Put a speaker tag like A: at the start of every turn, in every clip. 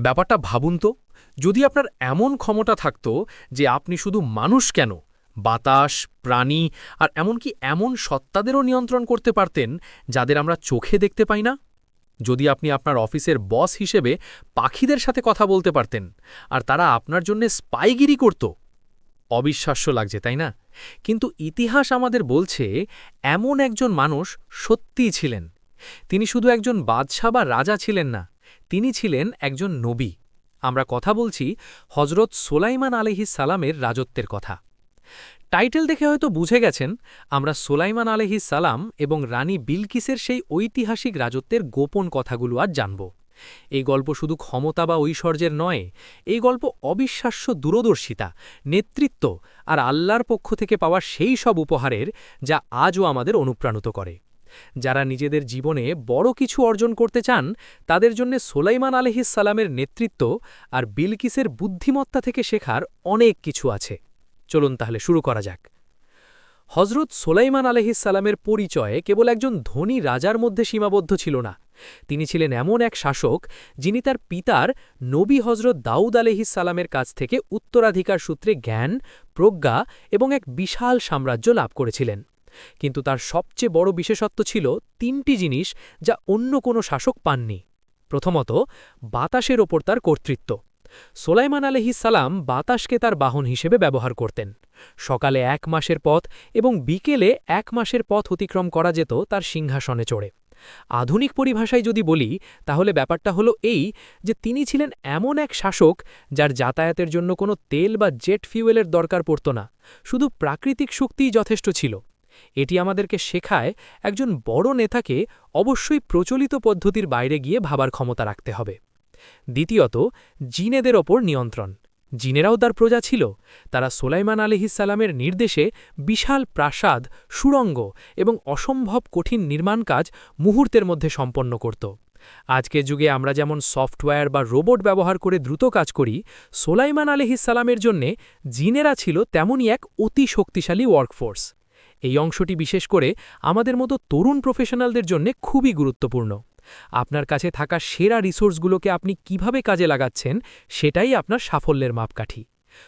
A: ব্যাপারটা ভাবুন তো। যদি আপনার এমন ক্ষমতা থাকত যে আপনি শুধু মানুষ কেন, বাতাস, প্রাণী আর এমনকি এমন সত্তাদেরও নিয়ন্ত্রণ করতে পারতেন যাদের আমরা চোখে দেখতে পাই না? যদি আপনি আপনার অফিসের বস হিসেবে পাখিদের সাথে কথা বলতে পারতেন আর তারা আপনার জন্য স্পাইগিরি করত, অবিশ্বাস্য লাগছে, তাই না? কিন্তু ইতিহাস আমাদের বলছে এমন একজন মানুষ সত্যিই ছিলেন। তিনি শুধু একজন বাদশাহ বা রাজা ছিলেন না তিনি ছিলেন একজন নবী। আমরা কথা বলছি হজরত সোলাইমান আলহিস সালামের রাজত্বের কথা। টাইটেল দেখে হয়তো বুঝে গেছেন, আমরা সোলাইমান আলহিস সালাম এবং রানী বিলকিসের সেই ঐতিহাসিক রাজত্বের গোপন কথাগুলো আজ জানব। এই গল্প শুধু ক্ষমতা বা ঐশ্বর্যের নয়, এই গল্প অবিশ্বাস্য দূরদর্শিতা, নেতৃত্ব আর আল্লাহর পক্ষ থেকে পাওয়া সেই সব উপহারের যা আজও আমাদের অনুপ্রাণিত করে। যারা নিজেদের জীবনে বড় কিছু অর্জন করতে চান, তাদের জন্য সোলাইমান আলহিসালামের নেতৃত্ব আর বিলকিসের বুদ্ধিমত্তা থেকে শেখার অনেক কিছু আছে। চলুন তাহলে শুরু করা যাক। হজরত সোলাইমান আলহিসালামের পরিচয়ে কেবল একজন ধনী রাজার মধ্যে সীমাবদ্ধ ছিল না। তিনি ছিলেন এমন এক শাসক যিনি তার পিতার নবী হজরত দাউদ আলহিসালামের কাছ থেকে উত্তরাধিকার সূত্রে জ্ঞান, প্রজ্ঞা এবং এক বিশাল সাম্রাজ্য লাভ করেছিলেন। কিন্তু তার সবচেয়ে বড় বিশেষত্ব ছিল তিনটি জিনিস যা অন্য কোনো শাসক পাননি। প্রথমত, বাতাসের ওপর তার কর্তৃত্ব। সোলাইমান সালাম বাতাসকে তার বাহন হিসেবে ব্যবহার করতেন। সকালে এক মাসের পথ এবং বিকেলে এক মাসের পথ অতিক্রম করা যেত তার সিংহাসনে চড়ে। আধুনিক পরিভাষায় যদি বলি, তাহলে ব্যাপারটা হলো এই যে তিনি ছিলেন এমন এক শাসক যার যাতায়াতের জন্য কোনো তেল বা জেট ফিউয়েলের দরকার পড়ত না, শুধু প্রাকৃতিক শক্তিই যথেষ্ট ছিল। এটি আমাদেরকে শেখায় একজন বড় নেতাকে অবশ্যই প্রচলিত পদ্ধতির বাইরে গিয়ে ভাবার ক্ষমতা রাখতে হবে। দ্বিতীয়ত, জিনেদের ওপর নিয়ন্ত্রণ। জিনেরাও তার প্রজা ছিল। তারা সোলাইমান আলিহিসাল্লামের নির্দেশে বিশাল প্রাসাদ, সুড়ঙ্গ এবং অসম্ভব কঠিন নির্মাণ কাজ মুহূর্তের মধ্যে সম্পন্ন করত। আজকের যুগে আমরা যেমন সফটওয়্যার বা রোবট ব্যবহার করে দ্রুত কাজ করি, সোলাইমান আলিহিসাল্লামের জন্যে জিনেরা ছিল তেমনই এক অতি শক্তিশালী ওয়ার্কফোর্স এই অংশটি বিশেষ করে আমাদের মতো তরুণ প্রফেশনালদের জন্য খুবই গুরুত্বপূর্ণ। আপনার কাছে থাকা সেরা রিসোর্সগুলোকে আপনি কীভাবে কাজে লাগাচ্ছেন সেটাই আপনার সাফল্যের মাপকাঠি।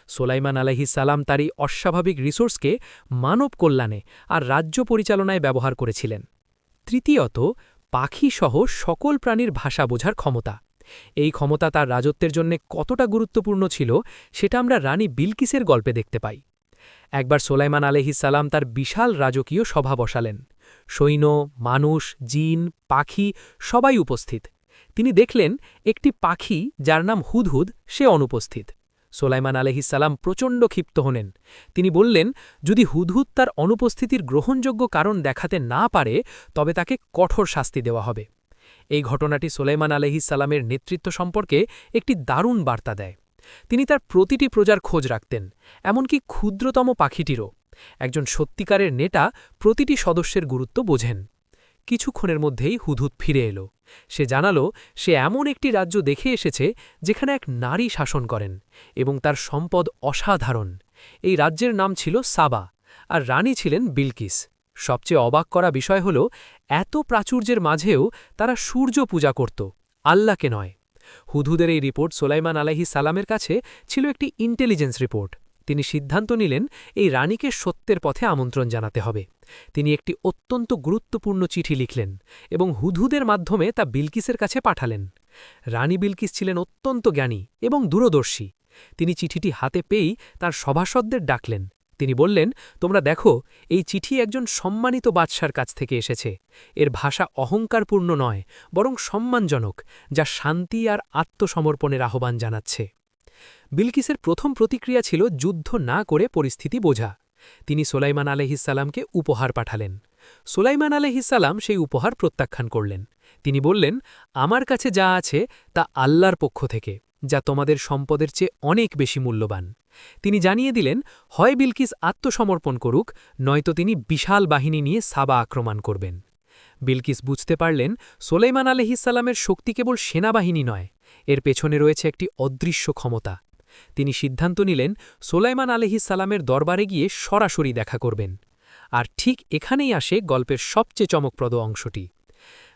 A: সোলাইমান সালাম তার এই অস্বাভাবিক রিসোর্সকে মানব কল্যাণে আর রাজ্য পরিচালনায় ব্যবহার করেছিলেন। তৃতীয়ত, পাখিসহ সকল প্রাণীর ভাষা বোঝার ক্ষমতা। এই ক্ষমতা তার রাজত্বের জন্য কতটা গুরুত্বপূর্ণ ছিল সেটা আমরা রানী বিলকিসের গল্পে দেখতে পাই। একবার সোলাইমান আলহিসাল্লাম তার বিশাল রাজকীয় সভা বসালেন। সৈন্য, মানুষ, জিন, পাখি সবাই উপস্থিত। তিনি দেখলেন একটি পাখি যার নাম হুদহুদ, সে অনুপস্থিত। সোলাইমান আলহিসাল্লাম প্রচণ্ড ক্ষিপ্ত হলেন। তিনি বললেন, যদি হুদহুদ তার অনুপস্থিতির গ্রহণযোগ্য কারণ দেখাতে না পারে, তবে তাকে কঠোর শাস্তি দেওয়া হবে। এই ঘটনাটি সোলাইমান আলহিসাল্লামের নেতৃত্ব সম্পর্কে একটি দারুণ বার্তা দেয়। তিনি তার প্রতিটি প্রজার খোঁজ রাখতেন, এমনকি ক্ষুদ্রতম পাখিটিরও। একজন সত্যিকারের নেটা প্রতিটি সদস্যের গুরুত্ব বোঝেন। কিছুক্ষণের মধ্যেই হুদুত ফিরে এলো। সে জানালো, সে এমন একটি রাজ্য দেখে এসেছে যেখানে এক নারী শাসন করেন এবং তার সম্পদ অসাধারণ। এই রাজ্যের নাম ছিল সাবা আর রানী ছিলেন বিলকিস। সবচেয়ে অবাক করা বিষয় হল, এত প্রাচুর্যের মাঝেও তারা সূর্য পূজা করত, আল্লাহকে নয় হুদুদের এই রিপোর্ট সোলাইমান আলাহি সালামের কাছে ছিল একটি ইন্টেলিজেন্স রিপোর্ট। তিনি সিদ্ধান্ত নিলেন, এই রানীকে সত্যের পথে আমন্ত্রণ জানাতে হবে। তিনি একটি অত্যন্ত গুরুত্বপূর্ণ চিঠি লিখলেন এবং হুদহুদের মাধ্যমে তা বিলকিসের কাছে পাঠালেন। রানী বিলকিস ছিলেন অত্যন্ত জ্ঞানী এবং দূরদর্শী। তিনি চিঠিটি হাতে পেয়েই তার সভাসদদের ডাকলেন। তিনি বললেন, তোমরা দেখো, এই চিঠি একজন সম্মানিত বাদশার কাছ থেকে এসেছে। এর ভাষা অহংকারপূর্ণ নয়, বরং সম্মানজনক, যা শান্তি আর আত্মসমর্পণের আহ্বান জানাচ্ছে। বিলকিসের প্রথম প্রতিক্রিয়া ছিল যুদ্ধ না করে পরিস্থিতি বোঝা। তিনি সোলাইমান আলহিসাল্লামকে উপহার পাঠালেন। সোলাইমান আলহিসাল্লাম সেই উপহার প্রত্যাখ্যান করলেন। তিনি বললেন, আমার কাছে যা আছে তা আল্লাহর পক্ষ থেকে। যা তোমাদের সম্পদের চেয়ে অনেক বেশি মূল্যবান। তিনি জানিয়ে দিলেন, হয় বিলকিস আত্মসমর্পণ করুক, নয়তো তিনি বিশাল বাহিনী নিয়ে সাবা আক্রমণ করবেন। বিলকিস বুঝতে পারলেন, সোলাইমান আলহিসাল্লামের শক্তি কেবল সেনাবাহিনী নয়, এর পেছনে রয়েছে একটি অদৃশ্য ক্ষমতা। তিনি সিদ্ধান্ত নিলেন, সোলাইমান সালামের দরবারে গিয়ে সরাসরি দেখা করবেন। আর ঠিক এখানেই আসে গল্পের সবচেয়ে চমকপ্রদ অংশটি।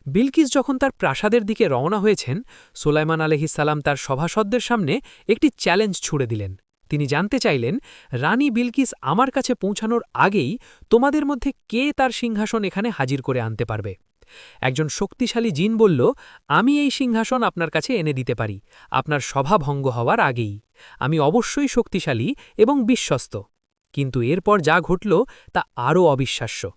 B: বিলকিস যখন তার প্রাসাদের দিকে রওনা হয়েছেন, সোলাইমান আলহিসাল্লাম তার সভাসদদের সামনে একটি চ্যালেঞ্জ ছুড়ে দিলেন। তিনি জানতে চাইলেন, রানী বিলকিস আমার কাছে পৌঁছানোর আগেই তোমাদের মধ্যে কে তার সিংহাসন এখানে হাজির করে আনতে পারবে? একজন শক্তিশালী জিন বলল, আমি এই সিংহাসন আপনার কাছে এনে দিতে পারি। আপনার সভা ভঙ্গ হওয়ার আগেই। আমি অবশ্যই শক্তিশালী এবং বিশ্বস্ত। কিন্তু এরপর যা ঘটল তা আরও অবিশ্বাস্য।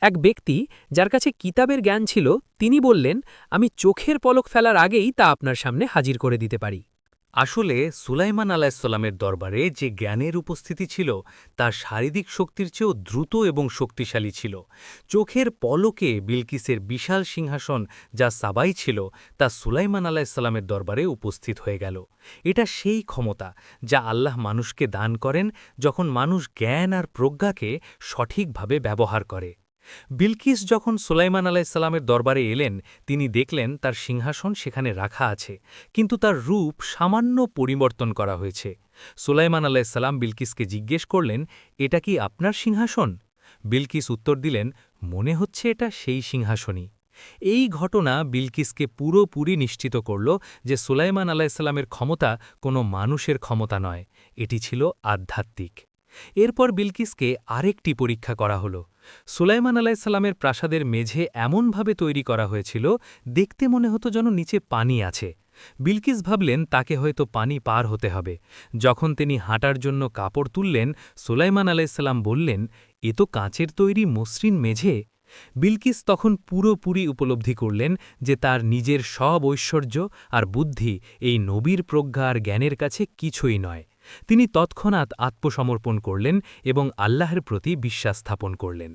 B: এক ব্যক্তি যার কাছে কিতাবের জ্ঞান ছিল, তিনি বললেন, আমি চোখের পলক ফেলার আগেই তা আপনার সামনে হাজির করে দিতে পারি।
C: আসলে, সুলাইমান আলাহিসাল্লামের দরবারে যে জ্ঞানের উপস্থিতি ছিল তা শারীরিক শক্তির চেয়েও দ্রুত এবং শক্তিশালী ছিল। চোখের পলকে বিলকিসের বিশাল সিংহাসন যা সাবাই ছিল, তা সুলাইমান আলাহিসাল্লামের দরবারে উপস্থিত হয়ে গেল। এটা সেই ক্ষমতা যা আল্লাহ মানুষকে দান করেন যখন মানুষ জ্ঞান আর প্রজ্ঞাকে সঠিকভাবে ব্যবহার করে। বিলকিস যখন সুলাইমান আলাইসাল্লামের দরবারে এলেন, তিনি দেখলেন তার সিংহাসন সেখানে রাখা আছে, কিন্তু তার রূপ সামান্য পরিবর্তন করা হয়েছে। সুলাইমান আলাইসাল্লাম বিলকিসকে জিজ্ঞেস করলেন, এটা কি আপনার সিংহাসন? বিলকিস উত্তর দিলেন, মনে হচ্ছে এটা সেই সিংহাসনই। এই ঘটনা বিলকিসকে পুরোপুরি নিশ্চিত করল যে সুলাইমান আলাইসাল্লামের ক্ষমতা কোনো মানুষের ক্ষমতা নয়, এটি ছিল আধ্যাত্মিক। এরপর বিলকিসকে আরেকটি পরীক্ষা করা হলো সুলাইমান আলাইসাল্লামের প্রাসাদের মেঝে এমনভাবে তৈরি করা হয়েছিল, দেখতে মনে হতো যেন নিচে পানি আছে। বিলকিস ভাবলেন, তাকে হয়তো পানি পার হতে হবে। যখন তিনি হাঁটার জন্য কাপড় তুললেন, সুলাইমান আলাইসাল্লাম বললেন, এ তো কাঁচের তৈরি মসৃণ মেঝে। বিলকিস তখন পুরোপুরি উপলব্ধি করলেন যে তার নিজের সব ঐশ্বর্য আর বুদ্ধি এই নবীর প্রজ্ঞা আর জ্ঞানের কাছে কিছুই নয়। তিনি তৎক্ষণাৎ আত্মসমর্পণ করলেন এবং আল্লাহের প্রতি বিশ্বাস স্থাপন করলেন।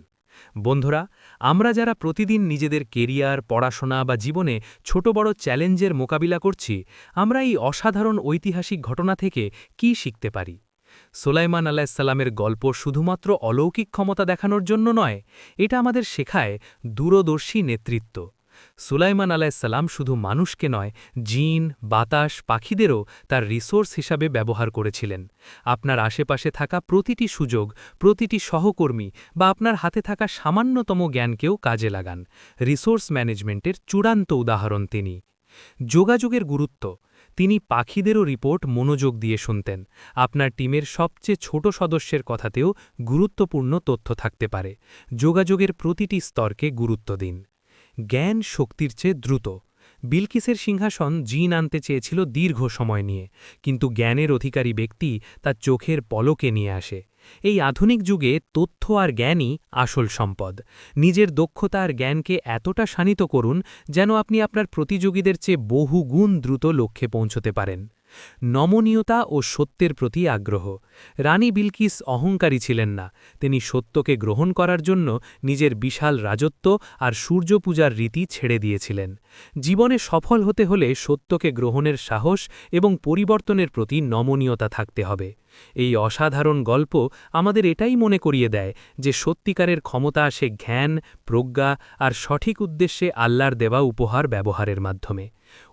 C: বন্ধুরা, আমরা যারা প্রতিদিন নিজেদের কেরিয়ার, পড়াশোনা বা জীবনে ছোট বড় চ্যালেঞ্জের মোকাবিলা করছি, আমরা এই অসাধারণ ঐতিহাসিক ঘটনা থেকে কি শিখতে পারি? সোলাইমান আলাহিসাল্লামের গল্প শুধুমাত্র অলৌকিক ক্ষমতা দেখানোর জন্য নয়, এটা আমাদের শেখায় দূরদর্শী নেতৃত্ব। সুলাইমান আলাইসাল্লাম শুধু মানুষকে নয়, জিন, বাতাস, পাখিদেরও তার রিসোর্স হিসাবে ব্যবহার করেছিলেন। আপনার আশেপাশে থাকা প্রতিটি সুযোগ, প্রতিটি সহকর্মী বা আপনার হাতে থাকা সামান্যতম জ্ঞানকেও কাজে লাগান। রিসোর্স ম্যানেজমেন্টের চূড়ান্ত উদাহরণ তিনি। যোগাযোগের গুরুত্ব। তিনি পাখিদেরও রিপোর্ট মনোযোগ দিয়ে শুনতেন। আপনার টিমের সবচেয়ে ছোট সদস্যের কথাতেও গুরুত্বপূর্ণ তথ্য থাকতে পারে। যোগাযোগের প্রতিটি স্তরকে গুরুত্ব দিন। জ্ঞান শক্তির চেয়ে দ্রুত। বিলকিসের সিংহাসন জিন আনতে চেয়েছিল দীর্ঘ সময় নিয়ে, কিন্তু জ্ঞানের অধিকারী ব্যক্তি তার চোখের পলকে নিয়ে আসে। এই আধুনিক যুগে তথ্য আর জ্ঞানই আসল সম্পদ। নিজের দক্ষতা আর জ্ঞানকে এতটা শানিত করুন যেন আপনি আপনার প্রতিযোগীদের চেয়ে বহু গুণ দ্রুত লক্ষ্যে পৌঁছতে পারেন। নমনীয়তা ও সত্যের প্রতি আগ্রহ। রানী বিলকিস অহংকারী ছিলেন না। তিনি সত্যকে গ্রহণ করার জন্য নিজের বিশাল রাজত্ব আর সূর্যপূজার রীতি ছেড়ে দিয়েছিলেন। জীবনে সফল হতে হলে সত্যকে গ্রহণের সাহস এবং পরিবর্তনের প্রতি নমনীয়তা থাকতে হবে। এই অসাধারণ গল্প আমাদের এটাই মনে করিয়ে দেয় যে সত্যিকারের ক্ষমতা আসে জ্ঞান, প্রজ্ঞা আর সঠিক উদ্দেশ্যে আল্লাহর দেওয়া উপহার ব্যবহারের মাধ্যমে।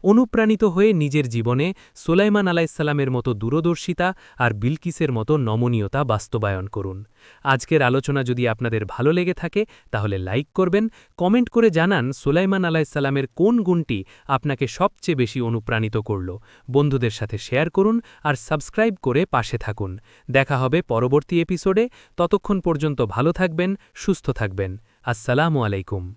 C: অনুপ্রাণিত হয়ে নিজের জীবনে সোলাইমান আলাইসাল্লামের মতো দূরদর্শিতা আর বিলকিসের মতো নমনীয়তা বাস্তবায়ন করুন। আজকের আলোচনা যদি আপনাদের ভালো লেগে থাকে, তাহলে লাইক করবেন, কমেন্ট করে জানান সোলাইমান আলাইসাল্লামের কোন গুণটি আপনাকে সবচেয়ে বেশি অনুপ্রাণিত করল। বন্ধুদের সাথে শেয়ার করুন আর সাবস্ক্রাইব করে পাশে থাকুন। দেখা হবে পরবর্তী এপিসোডে। ততক্ষণ পর্যন্ত ভালো থাকবেন, সুস্থ থাকবেন। আসসালামু আলাইকুম।